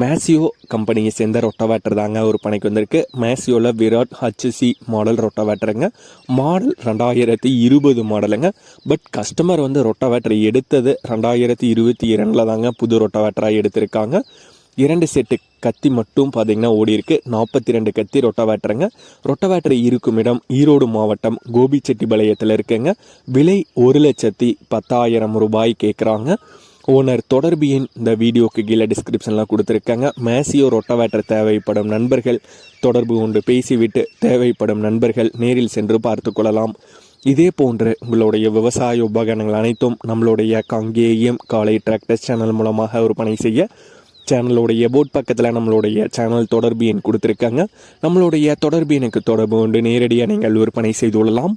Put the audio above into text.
மேசியோ கம்பெனியை சேர்ந்த ரொட்டவேட்டர் தாங்க ஒரு பணிக்கு வந்திருக்கு. மேசியோவில் விராட் ஹச்சி மாடல் ரொட்டோவேட்டருங்க மாடல் ரெண்டாயிரத்தி இருபது மாடலுங்க பட் கஸ்டமர் வந்து ரொட்டவேட்டர் எடுத்தது ரெண்டாயிரத்தி இருபத்தி இரண்டில் தாங்க புது ரொட்டோவேட்டராக எடுத்திருக்காங்க. இரண்டு செட்டு கத்தி மட்டும் பார்த்தீங்கன்னா ஓடி இருக்கு. நாற்பத்தி ரெண்டு கத்தி ரொட்டவேட்டருங்க ரொட்டவேட்டர் இருக்கும் இடம் ஈரோடு மாவட்டம் கோபிச்செட்டிபாளையத்தில் இருக்குங்க. விலை ஒரு லட்சத்தி பத்தாயிரம் ரூபாய் கேட்குறாங்க ஓனர் தொடர்பு எண் இந்த வீடியோக்கு கீழே டிஸ்கிரிப்ஷனில் கொடுத்துருக்காங்க. மேசியோ ரொட்டவேட்டர் தேவைப்படும் நண்பர்கள் தொடர்பு கொண்டு பேசிவிட்டு தேவைப்படும் நண்பர்கள் நேரில் சென்று பார்த்து கொள்ளலாம். இதே போன்று உங்களுடைய விவசாய உபகரணங்கள் அனைத்தும் நம்மளுடைய கங்கேயம் காலை டிராக்டர் சேனல் மூலமாக விற்பனை செய்ய சேனலுடைய போட் பக்கத்தில் நம்மளுடைய சேனல் தொடர்பு எண் கொடுத்துருக்காங்க. நம்மளுடைய தொடர்பு எண்ணுக்கு தொடர்பு கொண்டு நேரடியாக நீங்கள் விற்பனை செய்து கொள்ளலாம்.